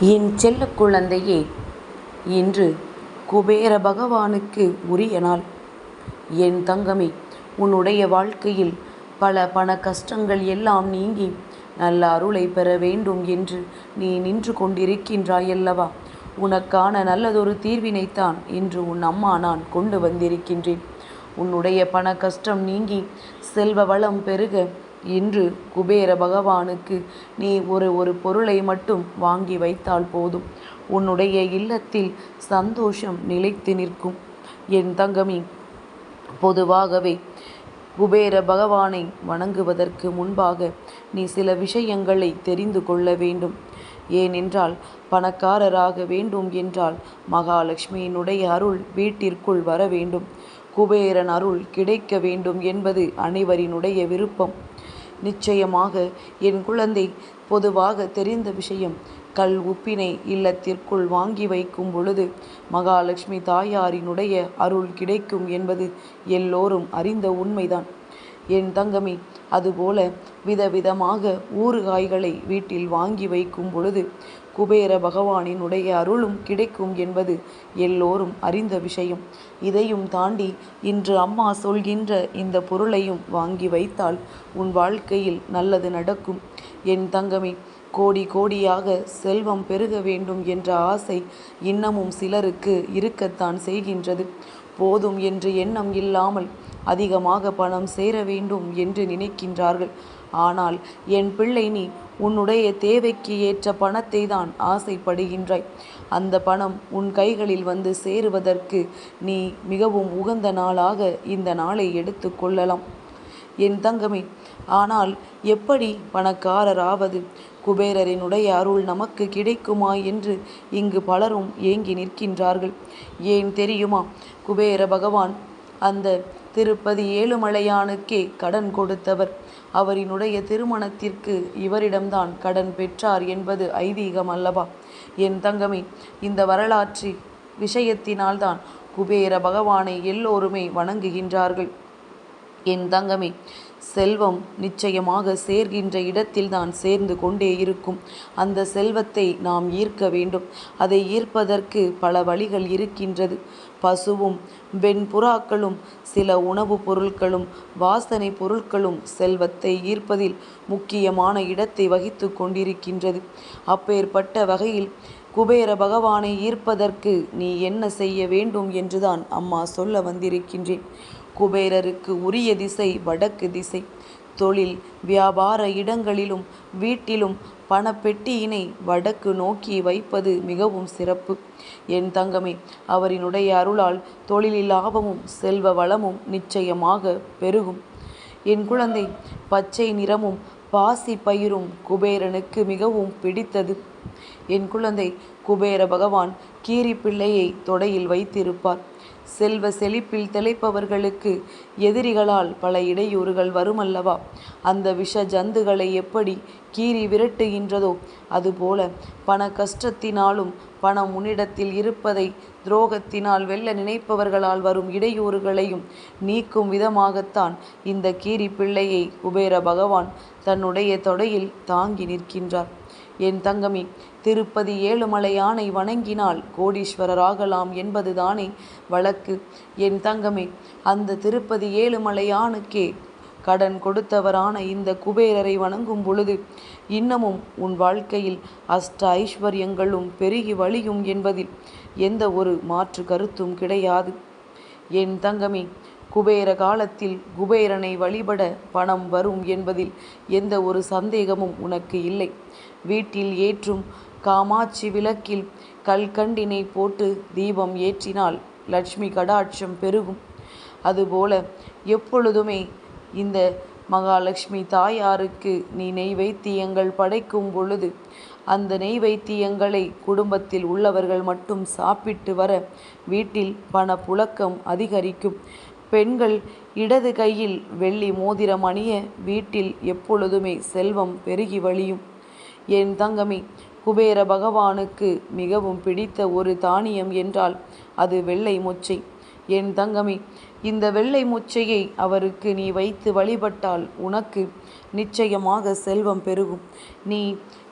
என் செல்ல குழந்தையே! இன்று குபேர பகவானுக்கு உரிய நாள். என் தங்கமே உன்னுடைய வாழ்க்கையில் பல பண கஷ்டங்கள் எல்லாம் நீங்கி நல்ல அருளை பெற வேண்டும் என்று நீ நின்று கொண்டிருக்கின்றாயல்லவா? உனக்கான நல்லதொரு தீர்வினைத்தான் இன்று உன் அம்மா நான் கொண்டு வந்திருக்கின்றேன். உன்னுடைய பண கஷ்டம் நீங்கி செல்வ வளம் பெருக இன்று குபேர பகவானுக்கு நீ ஒரு ஒரு பொருளை மட்டும் வாங்கி வைத்தால் போதும். உன்னுடைய இல்லத்தில் சந்தோஷம் நிலைத்து நிற்கும். என் தங்கமி பொதுவாகவே குபேர பகவானை வணங்குவதற்கு முன்பாக நீ சில விஷயங்களை தெரிந்து கொள்ள வேண்டும். ஏனென்றால் பணக்காரராக வேண்டும் என்றால் மகாலட்சுமியினுடைய அருள் வீட்டிற்குள் வர வேண்டும். குபேரன் அருள் கிடைக்க வேண்டும் என்பது அனைவரினுடைய விருப்பம். நிச்சயமாக என் குழந்தை பொதுவாக தெரிந்த விஷயம் கல் உப்பினை இல்லத்திற்குள் வாங்கி வைக்கும் பொழுது மகாலட்சுமி தாயாரினுடைய அருள் கிடைக்கும் என்பது எல்லோரும் அறிந்த உண்மைதான். என் தங்கமி அதுபோல விதவிதமாக ஊறுகாய்களை வீட்டில் வாங்கி வைக்கும் பொழுது குபேர பகவானினுடைய அருளும் கிடைக்கும் என்பது எல்லோரும் அறிந்த விஷயம். இதையும் தாண்டி இன்று அம்மா சொல்கின்ற இந்த பொருளையும் வாங்கி வைத்தால் உன் வாழ்க்கையில் நல்லது நடக்கும். என் தங்கமே கோடி கோடியாக செல்வம் பெருக வேண்டும் என்ற ஆசை இன்னமும் சிலருக்கு இருக்கத்தான் செய்கின்றது. போதும் என்று எண்ணம் இல்லாமல் அதிகமாக பணம் சேர வேண்டும் என்று நினைக்கின்றார்கள். ஆனால் என் பிள்ளை நீ உன்னுடைய தேவைக்கு ஏற்ற பணத்தை தான் ஆசைப்படுகின்றாய். அந்த பணம் உன் கைகளில் வந்து சேருவதற்கு நீ மிகவும் உகந்த நாளாக இந்த நாளை எடுத்து கொள்ளலாம். என் தங்கமே ஆனால் எப்படி பணக்காரராவது குபேரரினுடைய அருள் நமக்கு கிடைக்குமா என்று இங்கு பலரும் ஏங்கி நிற்கின்றார்கள். ஏன் தெரியுமா? குபேர பகவான் அந்த திருப்பதி ஏழுமலையானுக்கே கடன் கொடுத்தவர். அவரினுடைய திருமணத்திற்கு இவரிடம்தான் கடன் பெற்றார் என்பது ஐதீகம் அல்லவா? என் தங்கமே இந்த வரலாற்று விஷயத்தினால்தான் குபேர பகவானை எல்லோருமே வணங்குகின்றார்கள். என் தங்கமே செல்வம் நிச்சயமாக சேர்கின்ற இடத்தில் தான் சேர்ந்து கொண்டே இருக்கும். அந்த செல்வத்தை நாம் ஈர்க்க வேண்டும். அதை ஈர்ப்பதற்கு பல வழிகள் இருக்கின்றது. பசுவும் வெண்புறாக்களும் சில உணவுப் பொருட்களும் வாசனை பொருட்களும் செல்வத்தை ஈர்ப்பதில் முக்கியமான இடத்தை வகித்து கொண்டிருக்கின்றது. அப்பேற்பட்ட வகையில் குபேர பகவானை ஈர்ப்பதற்கு நீ என்ன செய்ய வேண்டும் என்றுதான் அம்மா சொல்ல வந்திருக்கின்றேன். குபேரருக்கு உரிய திசை வடக்கு திசை. தொழில் வியாபார இடங்களிலும் வீட்டிலும் பணப்பெட்டியினை வடக்கு நோக்கி வைப்பது மிகவும் சிறப்பு. என் தங்கமே அவரினுடைய அருளால் தொழிலில் லாபமும் செல்வ வளமும் நிச்சயமாக பெருகும். என் குழந்தை பச்சை நிறமும் பாசி பயிரும் குபேரனுக்கு மிகவும் பிடித்தது. என் குழந்தை குபேர பகவான் கீரி பிள்ளையை தொடையில் வைத்திருப்பார். செல்வ செழிப்பில் திளைப்பவர்களுக்கு எதிரிகளால் பல இடையூறுகள் வருமல்லவா? அந்த விஷ ஜந்துகளை எப்படி கீறி விரட்டுகின்றதோ அதுபோல பண கஷ்டத்தினாலும் பணம் உன்னிடத்தில் இருப்பதை துரோகத்தினால் வெல்ல நினைப்பவர்களால் வரும் இடையூறுகளையும் நீக்கும் விதமாகத்தான் இந்த கீரி பிள்ளையை குபேர பகவான் தன்னுடைய தொடையில் தாங்கி நிற்கின்றார். என் தங்கமி திருப்பதி ஏழுமலையானை வணங்கினால் கோடீஸ்வரராகலாம் என்பதுதானே வழக்கு. என் தங்கமே அந்த திருப்பதி ஏழுமலையானுக்கே கடன் கொடுத்தவரான இந்த குபேரரை வணங்கும் பொழுது இன்னமும் உன் வாழ்க்கையில் அஷ்ட ஐஸ்வர்யங்களும் பெருகி வழியும் என்பதில் எந்த ஒரு மாற்று கருத்தும் கிடையாது. என் தங்கமே குபேர காலத்தில் குபேரனை வழிபட பணம் வரும் என்பதில் எந்த ஒரு சந்தேகமும் உனக்கு இல்லை. வீட்டில் ஏற்றும் காமாட்சி விளக்கில் கல்கண்டினை போட்டு தீபம் ஏற்றினால் லட்சுமி கடாட்சம் பெருகும். அதுபோல எப்பொழுதுமே இந்த மகாலட்சுமி தாயாருக்கு நீ நெய்வைத்தியங்கள் படைக்கும் பொழுது அந்த நெய்வைத்தியங்களை குடும்பத்தில் உள்ளவர்கள் மட்டும் சாப்பிட்டு வர வீட்டில் பண புழக்கம் அதிகரிக்கும். பெண்கள் இடது கையில் வெள்ளி மோதிரம் அணிய வீட்டில் எப்பொழுதுமே செல்வம் பெருகி வழியும். என் தங்கமே குபேர பகவானுக்கு மிகவும் பிடித்த ஒரு தானியம் என்றால் அது வெள்ளை மொச்சை. என் தங்கமி இந்த வெள்ளை மொச்சையை அவருக்கு நீ வைத்து வழிபட்டால் உனக்கு நிச்சயமாக செல்வம் பெருகும். நீ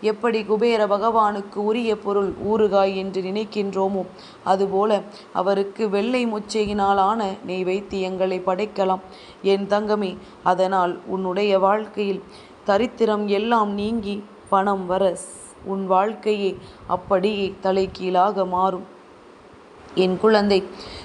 எப்படி குபேர பகவானுக்கு உரிய பொருள் ஊறுகாய் என்று நினைக்கின்றோமோ அதுபோல அவருக்கு வெள்ளை மொச்சையினாலான நெய்வேத்தியங்களை படைக்கலாம். என் தங்கமே அதனால் உன்னுடைய வாழ்க்கையில் தரித்திரம் எல்லாம் நீங்கி பணம் வர உன் வாழ்க்கையே அப்படியே தலைகீழாக மாறும். என் குழந்தை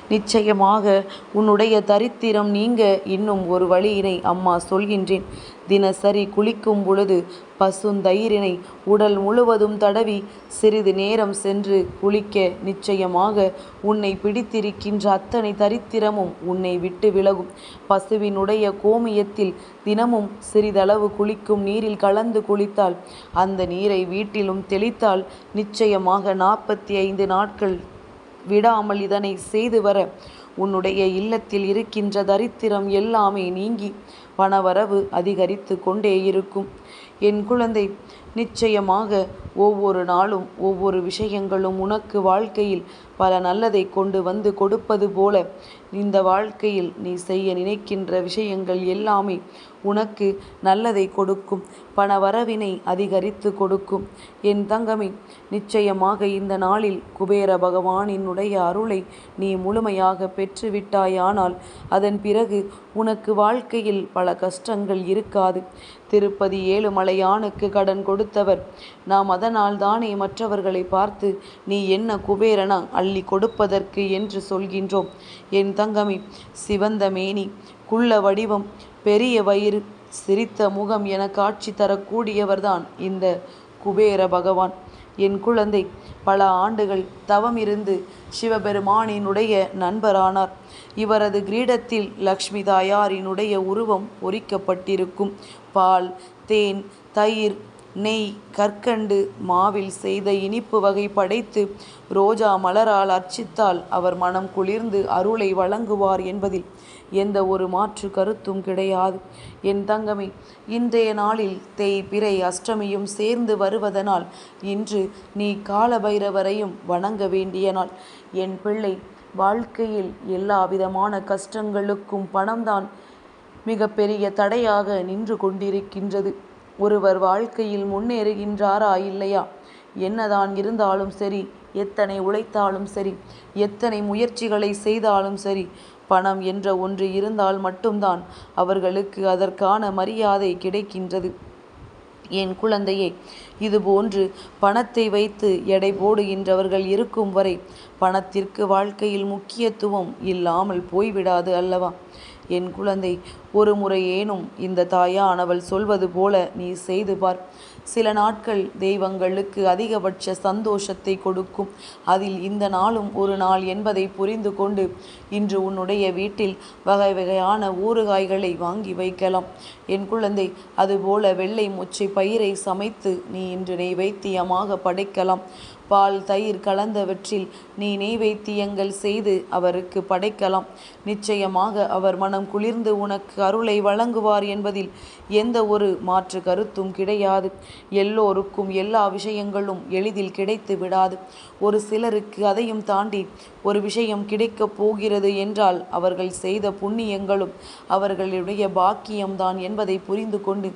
நிச்சயமாக உன்னுடைய தரித்திரம் நீங்க இன்னும் ஒரு வழியினை அம்மா சொல்கின்றேன். தினசரி குளிக்கும் பொழுது பசுந்தயிரினை உடல் முழுவதும் தடவி சிறிது நேரம் சென்று குளிக்க நிச்சயமாக உன்னை பிடித்திருக்கின்ற அத்தனை தரித்திரமும் உன்னை விட்டு விலகும். பசுவினுடைய கோமியத்தில் தினமும் சிறிதளவு குளிக்கும் நீரில் கலந்து குளித்தால் அந்த நீரை வீட்டிலும் தெளித்தால் நிச்சயமாக நாற்பத்தி ஐந்து நாட்கள் விடாமல் இதனை செய்து வர உன்னுடைய இல்லத்தில் இருக்கின்ற தரித்திரம் எல்லாமே நீங்கி பணவரவு அதிகரித்து கொண்டே இருக்கும். என் குழந்தை நிச்சயமாக ஒவ்வொரு நாளும் ஒவ்வொரு விஷயங்களும் உனக்கு வாழ்க்கையில் பல நல்லதை கொண்டு வந்து கொடுப்பது போல. இந்த வாழ்க்கையில் நீ செய்ய நினைக்கின்ற விஷயங்கள் எல்லாமே உனக்கு நல்லதை கொடுக்கும். பண வரவினை அதிகரித்து கொடுக்கும். என் தங்கமே நிச்சயமாக இந்த நாளில் குபேர பகவானினுடைய அருளை நீ முழுமையாக பெற்றுவிட்டாயானால் அதன் பிறகு உனக்கு வாழ்க்கையில் பல கஷ்டங்கள் இருக்காது. திருப்பதி ஏழுமலையானுக்கு கடன் கொடுத்தவர் நாம் அதனால் தானே மற்றவர்களை பார்த்து நீ என்ன குபேரனா அள்ளி கொடுப்பதற்கு என்று சொல்கின்றோம். என் தங்கமி சிவந்த மேனி குள்ள வடிவம் பெரிய வயிறு சிரித்த முகம் என காட்சி தரக்கூடியவர்தான் இந்த குபேர பகவான். என் குழந்தை பல ஆண்டுகள் தவம் இருந்து சிவபெருமானினுடைய நண்பரானார். இவரது கிரீடத்தில் லக்ஷ்மி தாயாரினுடைய உருவம் பொறிக்கப்பட்டிருக்கும். பால் தேன் தயிர் நெய் கற்கண்டு மாவில் செய்த இனிப்பு வகை படைத்து ரோஜா மலரால் அர்ச்சித்தால் அவர் மனம் குளிர்ந்து அருளை வழங்குவார் என்பதில் எந்த ஒரு மாற்று கருத்தும் கிடையாது. என் தங்கமே இன்றைய நாளில் தேய் பிறை அஷ்டமியும் சேர்ந்து வருவதனால் இன்று நீ காலபைரவரையும் வணங்க வேண்டிய நாள். என் பிள்ளை வாழ்க்கையில் எல்லா விதமான கஷ்டங்களுக்கும் பணம்தான் மிகப்பெரிய தடையாக நின்று கொண்டிருக்கின்றது. ஒருவர் வாழ்க்கையில் முன்னேறுகின்றாரா இல்லையா? என்னதான் இருந்தாலும் சரி எத்தனை உழைத்தாலும் சரி எத்தனை முயற்சிகளை செய்தாலும் சரி பணம் என்ற ஒன்று இருந்தால் மட்டும்தான் அவர்களுக்கு அதற்கான மரியாதை கிடைக்கின்றது. என் குழந்தையே இதுபோன்று பணத்தை வைத்து எடை போடுகின்றவர்கள் இருக்கும் வரை பணத்திற்கு வாழ்க்கையில் முக்கியத்துவம் இல்லாமல் போய்விடாது அல்லவா? என் குழந்தை ஒரு முறையேனும் இந்த தாயானவள் சொல்வது போல நீ செய்து பார். சில நாட்கள் தெய்வங்களுக்கு அதிகபட்ச சந்தோஷத்தை கொடுக்கும். அதில் இந்த நாளும் ஒரு நாள் என்பதை புரிந்து கொண்டு இன்று உன்னுடைய வீட்டில் வகை வகையான ஊறுகாய்களை வாங்கி வைக்கலாம். என் குழந்தை அதுபோல வெள்ளை மொச்சை பயிரை சமைத்து நீ இன்று நெய்வேத்தியமாக படைக்கலாம். பால் தயிர் கலந்தவற்றில் நீ நெய்வேத்தியங்கள் செய்து அவருக்கு படைக்கலாம். நிச்சயமாக அவர் மனம் குளிர்ந்து உனக்கு அருளை வழங்குவார் என்பதில் எந்த ஒரு மாற்று கருத்தும் கிடையாது. எல்லோருக்கும் எல்லா விஷயங்களும் எளிதில் கிடைத்து விடாது. ஒரு சிலருக்கு அதையும் தாண்டி ஒரு விஷயம் கிடைக்கப் போகிறது என்றால் அவர்கள் செய்த புண்ணியங்களும் அவர்களுடைய பாக்கியம்தான் என்பதை புரிந்து கொண்டு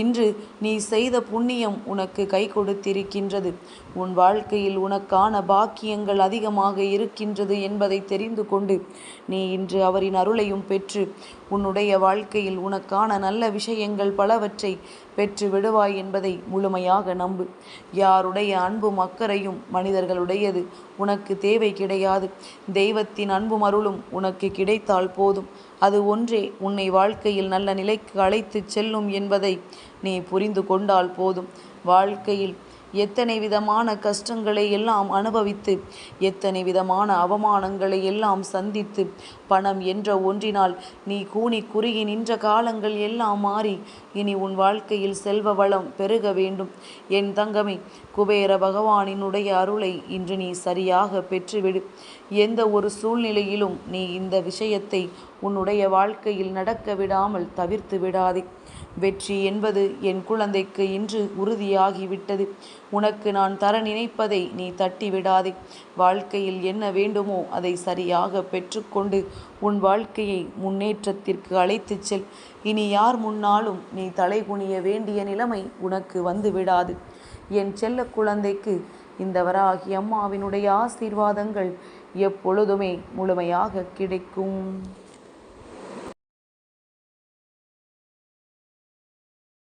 இன்று நீ செய்த புண்ணியம் உனக்கு கை கொடுத்திருக்கின்றது. உன் வாழ்க்கை வாழ்க்கையில் உனக்கான பாக்கியங்கள் அதிகமாக இருக்கின்றது என்பதை தெரிந்து கொண்டு நீ இன்று அவரின் அருளையும் பெற்று உன்னுடைய வாழ்க்கையில் உனக்கான நல்ல விஷயங்கள் பலவற்றை பெற்று விடுவாய் என்பதை முழுமையாக நம்பு. யாருடைய அன்பும் அக்கறையும் மனிதர்களுடையது. உனக்கு தேவை கிடையாது. தெய்வத்தின் அன்பும் அருளும் உனக்கு கிடைத்தால் போதும். அது ஒன்றே உன்னை வாழ்க்கையில் நல்ல நிலைக்கு அழைத்துச் செல்லும் என்பதை நீ புரிந்து கொண்டால் போதும். வாழ்க்கையில் எத்தனை விதமான கஷ்டங்களை எல்லாம் அனுபவித்து எத்தனை விதமான அவமானங்களை எல்லாம் சந்தித்து பணம் என்ற ஒன்றினால் நீ கூனி குறுகி நின்ற காலங்கள் எல்லாம் மாறி இனி உன் வாழ்க்கையில் செல்வ வளம் பெருக வேண்டும். என் தங்கமே குபேர பகவானினுடைய அருளை இன்று நீ சரியாக பெற்றுவிடு. எந்த ஒரு சூழ்நிலையிலும் நீ இந்த விஷயத்தை உன்னுடைய வாழ்க்கையில் நடக்க விடாமல் தவிர்த்து விடாதே. வெற்றி என்பது என் குழந்தைக்கு இன்று உறுதியாகிவிட்டது. உனக்கு நான் தர நினைப்பதை நீ தட்டி விடாதே வாழ்க்கையில் என்ன வேண்டுமோ அதை சரியாக பெற்றுக்கொண்டு உன் வாழ்க்கையை முன்னேற்றத்திற்கு அழைத்துச் செல். இனி யார் முன்னாலும் நீ தலைகுனிய வேண்டிய நிலைமை உனக்கு வந்து விடாது என் செல்ல குழந்தைக்கு இந்த வராகி அம்மாவினுடைய ஆசீர்வாதங்கள் எப்பொழுதுமே முழுமையாக கிடைக்கும்.